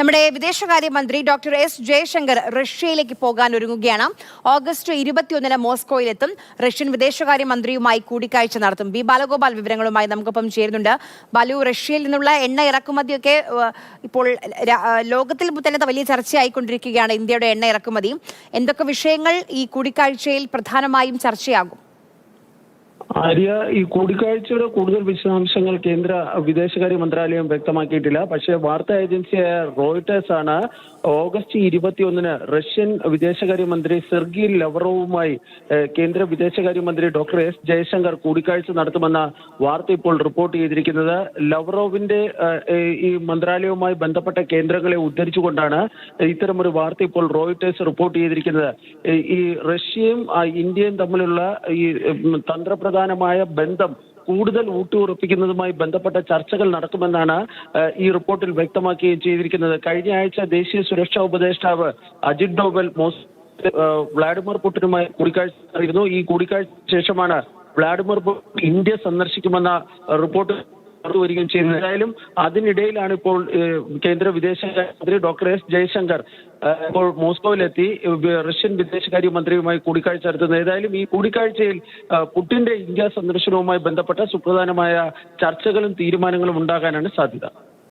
നമ്മുടെ വിദേശകാര്യമന്ത്രി doctor S Jaishankar റഷ്യയിലേക്ക് പോകാൻ ഒരുങ്ങുകയാണ്. ഓഗസ്റ്റ് ഇരുപത്തിയൊന്നിന് മോസ്കോയിലെത്തും. റഷ്യൻ വിദേശകാര്യമന്ത്രിയുമായി കൂടിക്കാഴ്ച നടത്തും. ബി ബാലഗോപാൽ വിവരങ്ങളുമായി നമുക്കൊപ്പം ചേരുന്നുണ്ട്. ബാലു റഷ്യയിൽ നിന്നുള്ള എണ്ണ ഇറക്കുമതിയൊക്കെ ഇപ്പോൾ ലോകത്തിൽ തന്നെ വലിയ ചർച്ചയായിക്കൊണ്ടിരിക്കുകയാണ് ഇന്ത്യയുടെ എണ്ണ ഇറക്കുമതി. എന്തൊക്കെ വിഷയങ്ങൾ ഈ കൂടിക്കാഴ്ചയിൽ പ്രധാനമായും ചർച്ചയാകും? ആര്യ ഈ കൂടിക്കാഴ്ചയുടെ കൂടുതൽ വിശദാംശങ്ങൾ കേന്ദ്ര വിദേശകാര്യ മന്ത്രാലയം വ്യക്തമാക്കിയിട്ടില്ല. പക്ഷേ വാർത്താ ഏജൻസിയായ റോയിട്ടേഴ്സ് ആണ് ഓഗസ്റ്റ് ഇരുപത്തിയൊന്നിന് റഷ്യൻ വിദേശകാര്യമന്ത്രി സെർഗി ലവറോവുമായി കേന്ദ്ര വിദേശകാര്യമന്ത്രി ഡോക്ടർ എസ് ജയശങ്കർ കൂടിക്കാഴ്ച നടത്തുമെന്ന വാർത്ത ഇപ്പോൾ റിപ്പോർട്ട് ചെയ്തിരിക്കുന്നത്. ലവറോവിന്റെ ഈ മന്ത്രാലയവുമായി ബന്ധപ്പെട്ട കേന്ദ്രങ്ങളെ ഉദ്ധരിച്ചുകൊണ്ടാണ് ഇത്തരമൊരു വാർത്ത ഇപ്പോൾ റോയിട്ടേഴ്സ് റിപ്പോർട്ട് ചെയ്തിരിക്കുന്നത്. ഈ- റഷ്യയും ഇന്ത്യയും തമ്മിലുള്ള ഈ ഉം, തന്ത്രപ്രധാനമായ ബന്ധം കൂടുതൽ ഊട്ടിയുറപ്പിക്കുന്നതുമായി ബന്ധപ്പെട്ട ചർച്ചകൾ നടക്കുമെന്നാണ് ഈ റിപ്പോർട്ടിൽ വ്യക്തമാക്കുകയും ചെയ്തിരിക്കുന്നത്. കഴിഞ്ഞ ആഴ്ച ദേശീയ സുരക്ഷാ ഉപദേഷ്ടാവ് അജിത് ഡോവൽ മോസ് വ്ളാഡിമിർ പുടിനുമായി കൂടിക്കാഴ്ച നടത്തിയിരുന്നു. ഈ കൂടിക്കാഴ്ച ശേഷമാണ് വ്ളാഡിമിർ പുടിൻ ഇന്ത്യ സന്ദർശിക്കുമെന്ന റിപ്പോർട്ട് വരികയും ചെയ്യുന്നത്. ഏതായാലും അതിനിടയിലാണ് ഇപ്പോൾ കേന്ദ്ര വിദേശകാര്യമന്ത്രി ഡോക്ടർ എസ് ജയശങ്കർ ഇപ്പോൾ മോസ്കോയിലെത്തി റഷ്യൻ വിദേശകാര്യമന്ത്രിയുമായി കൂടിക്കാഴ്ച നടത്തുന്നത് ഏതായാലും ഈ കൂടിക്കാഴ്ചയിൽ പുടിന്റെ ഇന്ത്യ സന്ദർശനവുമായി ബന്ധപ്പെട്ട സുപ്രധാനമായ ചർച്ചകളും തീരുമാനങ്ങളും ഉണ്ടാകാനാണ് സാധ്യത.